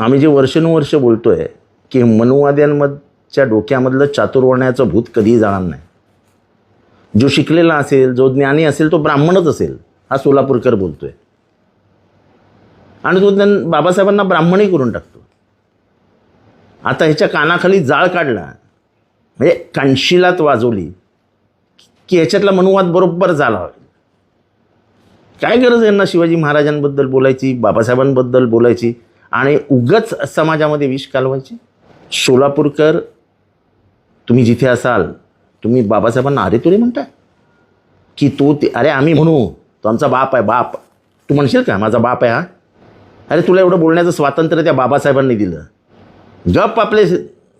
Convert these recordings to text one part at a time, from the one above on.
आम्ही जे वर्षानुवर्ष बोलतोय की मनुवाद्यांमधच्या डोक्यामधलं चातुर्वर्ण्याचं भूत कधीही जाणार नाही. जो शिकलेला असेल जो ज्ञानी असेल तो ब्राह्मणच असेल हा सोलापूरकर बोलतोय. आणि तो त्यां बाबासाहेबांना ब्राह्मणही करून टाकतो. आता ह्याच्या कानाखाली जाळ काढला म्हणजे कानशिलात वाजवली की ह्याच्यातला मनुवाद बरोबर झाला. काय गरज यांना शिवाजी महाराजांबद्दल बोलायची बाबासाहेबांबद्दल बोलायची? आणि उगच समाजामध्ये विष कालवायचे? सोलापूरकर तुम्ही जिथे असाल तुम्ही बाबासाहेबांना अरे तुरे म्हणताय. की तो ते अरे आम्ही म्हणू तो आमचा बाप आहे बाप. तू म्हणशील का माझा बाप आहे हा? अरे तुला एवढं बोलण्याचं स्वातंत्र्य त्या बाबासाहेबांनी दिलं. गप आपले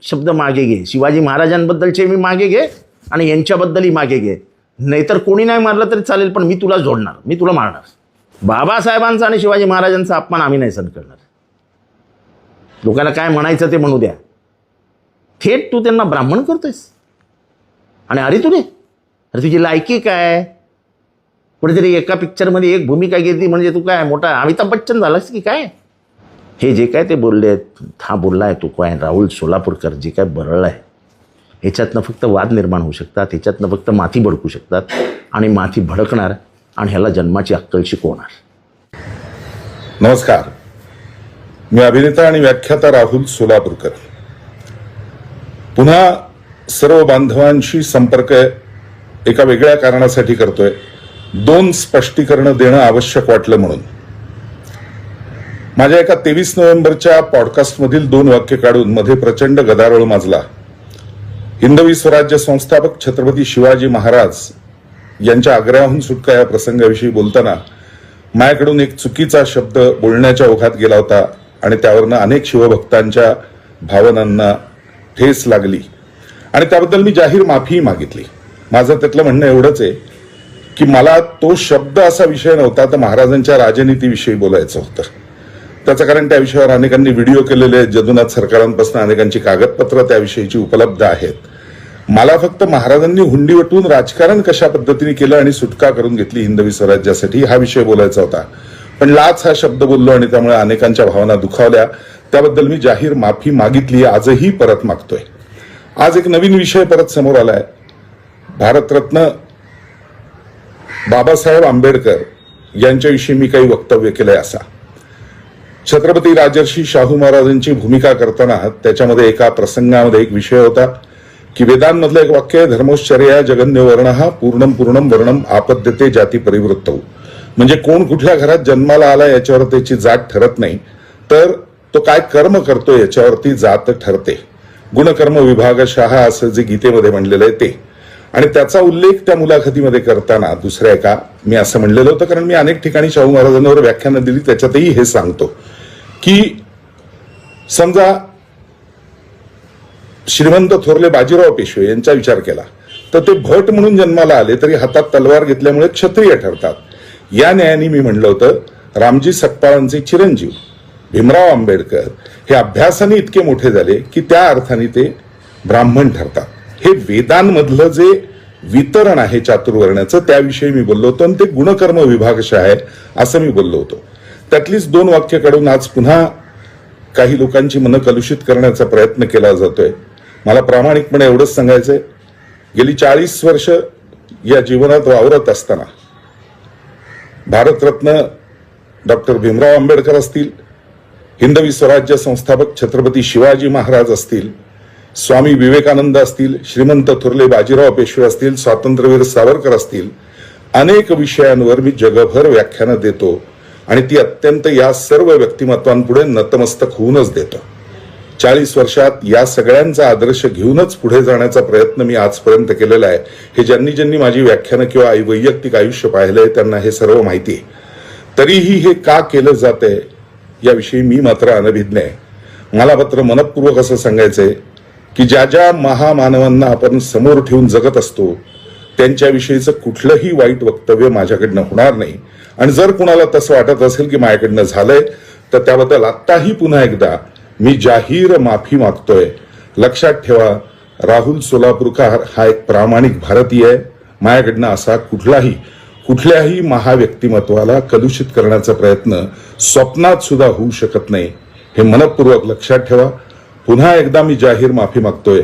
शब्द मागे घे. शिवाजी महाराजांबद्दलचे मी मागे घे आणि यांच्याबद्दलही मागे घे. नाहीतर कोणी नाही मारलं तरी चालेल पण मी तुला जोडणार मी तुला मारणार. बाबासाहेबांचा आणि शिवाजी महाराजांचा अपमान आम्ही नाही सहन करणार. लोकाला काय म्हणायचं ते म्हणू द्या. थेट तू त्यांना ब्राह्मण करतोयस. आणि अरे तुरे अरे तुझी लायकी काय? कुठेतरी एका पिक्चरमध्ये एक भूमिका घेतली म्हणजे तू काय मोठा अमिताभ बच्चन झालास की काय? हे जे काय ते बोलले आहेत हा बोलला आहे तू काय? राहुल सोलापूरकर जे काय बरळलं आहे ह्याच्यातनं फक्त वाद निर्माण होऊ शकतात ह्याच्यातनं फक्त माथी भडकू शकतात आणि माथी भडकणार आणि ह्याला जन्माची अक्कल शिकवणार नमस्कार. मी अभिनेता आणि व्याख्याता राहुल सोलापूरकर. पुन्हा सर्व बांधवांशी संपर्क एका वेगळ्या कारणासाठी करतोय. दोन स्पष्टीकरणं देणं आवश्यक वाटलं म्हणून. माझ्या एका तेवीस नोव्हेंबरच्या पॉडकास्टमधील दोन वाक्य काढून मध्ये प्रचंड गदारोळ माजला. हिंदवी स्वराज्य संस्थापक छत्रपती शिवाजी महाराज यांच्या आग्र्याहून सुटका या प्रसंगाविषयी बोलताना माझ्याकडून एक चुकीचा शब्द बोलण्याच्या ओघात गेला होता. आणि त्यावरनं अनेक शिवभक्तांच्या भावनांना ठेस लागली. आणि त्याबद्दल मी जाहीर माफीही मागितली. माझं त्यातलं म्हणणं एवढंच आहे की मला तो शब्द असा विषय नव्हता तर महाराजांच्या राजनीतीविषयी बोलायचं होतं. त्याचं कारण त्या विषयावर अनेकांनी व्हिडिओ केलेले आहेत जदुनाथ सरकारांपासून अनेकांची कागदपत्र त्याविषयीची उपलब्ध आहेत. मला फक्त महाराजांनी हुंडी वटवून राजकारण कशा पद्धतीने केलं आणि सुटका करून घेतली हिंदवी स्वराज्यासाठी हा विषय बोलायचा होता. पण लाच हा शब्द बोललो आणि त्यामुळे अनेकांच्या भावना दुखावल्या. त्याबद्दल मी जाहीर माफी मागितली आजही परत मागतोय. आज एक नवीन विषय परत समोर आलाय. भारतरत्न बाबासाहेब आंबेडकर यांच्याविषयी मी काही वक्तव्य केलंय असा. छत्रपती राजर्षी शाहू महाराजांची भूमिका करताना त्याच्यामध्ये एका प्रसंगामध्ये एक विषय होता की वेदांमधलं एक वाक्य आहे धर्मोश्चर्या जगन्य वर्ण हा पूर्णम पूर्णम वर्णम आपद्यते जाती परिवृत्त. होऊ म्हणजे कोण कुठल्या घरात जन्माला आला याच्यावर त्याची जात ठरत नाही. तर तो काय कर्म करतो याच्यावरती जात ठरते. गुणकर्म विभागशः असं जे गीतेमध्ये म्हणलेलं आहे ते. आणि त्याचा उल्लेख त्या मुलाखतीमध्ये करताना दुसऱ्या एका मी असं म्हणलेलं होतं कारण मी अनेक ठिकाणी शाहू महाराजांवर व्याख्यानं दिली त्याच्यातही हे सांगतो. की समजा श्रीमंत थोरले बाजीराव पेशवे यांचा विचार केला तर ते भट म्हणून जन्माला आले तरी हातात तलवार घेतल्यामुळे क्षत्रिय ठरतात. या न्यायाने मी म्हणलं होतं रामजी सकपाळांचे चिरंजीव भीमराव आंबेडकर हे अभ्यासाने इतके मोठे झाले की त्या अर्थाने ते ब्राह्मण ठरतात. हे वेदांमधलं जे वितरण आहे चातुर्वर्ण्याचं त्याविषयी मी बोललो होतो आणि ते गुणकर्म विभागश आहे असं मी बोललो होतो. त्यातलीच दोन वाक्य काढून आज पुन्हा काही लोकांची मनं कलुषित करण्याचा प्रयत्न केला जातोय. मला प्रामाणिकपणे एवढंच सांगायचंय. गेली चाळीस वर्ष या जीवनात वावरत असताना भारतरत्न डॉक्टर भीमराव आंबेडकर असतील हिंदवी स्वराज्य संस्थापक छत्रपती शिवाजी महाराज असतील स्वामी विवेकानंद असतील श्रीमंत थुर्ले बाजीराव पेशवे असतील स्वातंत्र्यवीर सावरकर असतील अनेक विषयांवर मी जगभर व्याख्यानं देतो आणि ती अत्यंत या सर्व व्यक्तिमत्वांपुढे नतमस्तक होऊनच देतो. चाळीस वर्षात या सगळ्यांचा आदर्श घेऊनच पुढे जाण्याचा प्रयत्न मी आजपर्यंत केलेला आहे. हे ज्यांनी ज्यांनी माझी व्याख्यानं किंवा वैयक्तिक आयुष्य पाहिलंय त्यांना हे सर्व माहिती आहे. तरीही हे का केलं जातंय याविषयी मी मात्र अनभिज्ञ आहे. मला मात्र मनपूर्वक असं सांगायचंय की ज्या ज्या महामानवांना आपण समोर ठेवून जगत असतो त्यांच्याविषयीचं कुठलंही वाईट वक्तव्य माझ्याकडनं होणार नाही. आणि जर कुणाला तसं वाटत असेल की माझ्याकडनं झालंय तर त्याबद्दल आत्ताही पुन्हा एकदा मी जाहीर माफी मागतोय. लक्षात ठेवा राहुल सोलापूरकर हा एक प्रामाणिक भारतीय आहे. माझ्याकडनं असा कुठलाही कुठल्याही महाव्यक्तिमत्वाला कलुषित करण्याचा प्रयत्न स्वप्नात सुद्धा होऊ शकत नाही. हे मनपूर्वक लक्षात ठेवा. पुन्हा एकदा मी जाहीर माफी मागतोय.